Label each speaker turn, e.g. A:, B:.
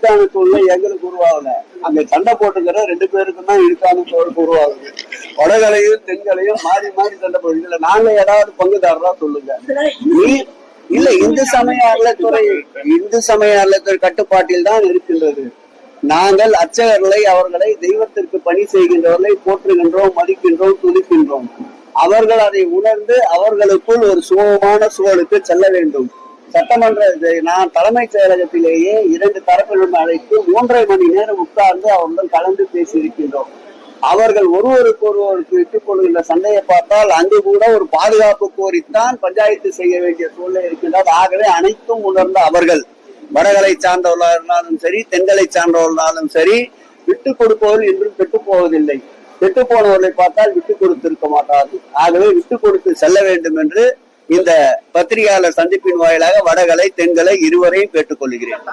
A: இழுக்கான சூழ்நிலை எங்களுக்கு உருவாகல. அங்க சண்டை போட்டுக்கிற ரெண்டு பேருக்கும் தான் இழுக்கான சூழல் உருவாகுது. வடகலையும் தென்களையும் மாறி மாறி சண்டை போடுது இதுல நாங்க ஏதாவது பங்குதாரரா சொல்லுங்க. நீ இல்ல இந்து சமய அறத்துறை இந்து சமய அறத்துறை கட்டுப்பாட்டில் தான் இருக்கின்றது. நாங்கள் அர்ச்சகர்களை அவர்களை தெய்வத்திற்கு பணி செய்கின்றவர்களை போற்றுகின்றோம் மதிக்கின்றோம் துதிக்கின்றோம். அவர்கள் அதை உணர்ந்து அவர்களுக்குள் ஒரு சுகமான சூழலுக்கு செல்ல வேண்டும். சட்டமன்ற நான் தலைமைச் செயலகத்திலேயே இரண்டு தர மூன்றரை மணி நேரம் உட்கார்ந்து அவர்கள் கலந்து பேசியிருக்கின்றோம். அவர்கள் ஒருவருக்கு ஒருவருக்கு விட்டுக் கொள்கின்ற சண்டையை பார்த்தால் அங்கு கூட ஒரு பாதுகாப்பு கோரித்தான் பஞ்சாயத்து செய்ய வேண்டிய சூழ்நிலை இருக்கின்றது. ஆகவே அனைத்தும் உணர்ந்த அவர்கள். வடகலை சார்ந்தவர்களாலும் சரி தென்களை சார்ந்தவர்களாலும் சரி விட்டு கொடுப்பவர்கள் என்றும் கெட்டு போவதில்லை. கெட்டு போனவர்களை பார்த்தால் விட்டு கொடுத்திருக்க மாட்டார்கள். ஆகவே விட்டு கொடுத்து செல்ல வேண்டும் என்று இந்த பத்திரிகையாளர் சந்திப்பின் வாயிலாக வடகலை தென்களை இருவரையும் கேட்டுக்கொள்கிறேன்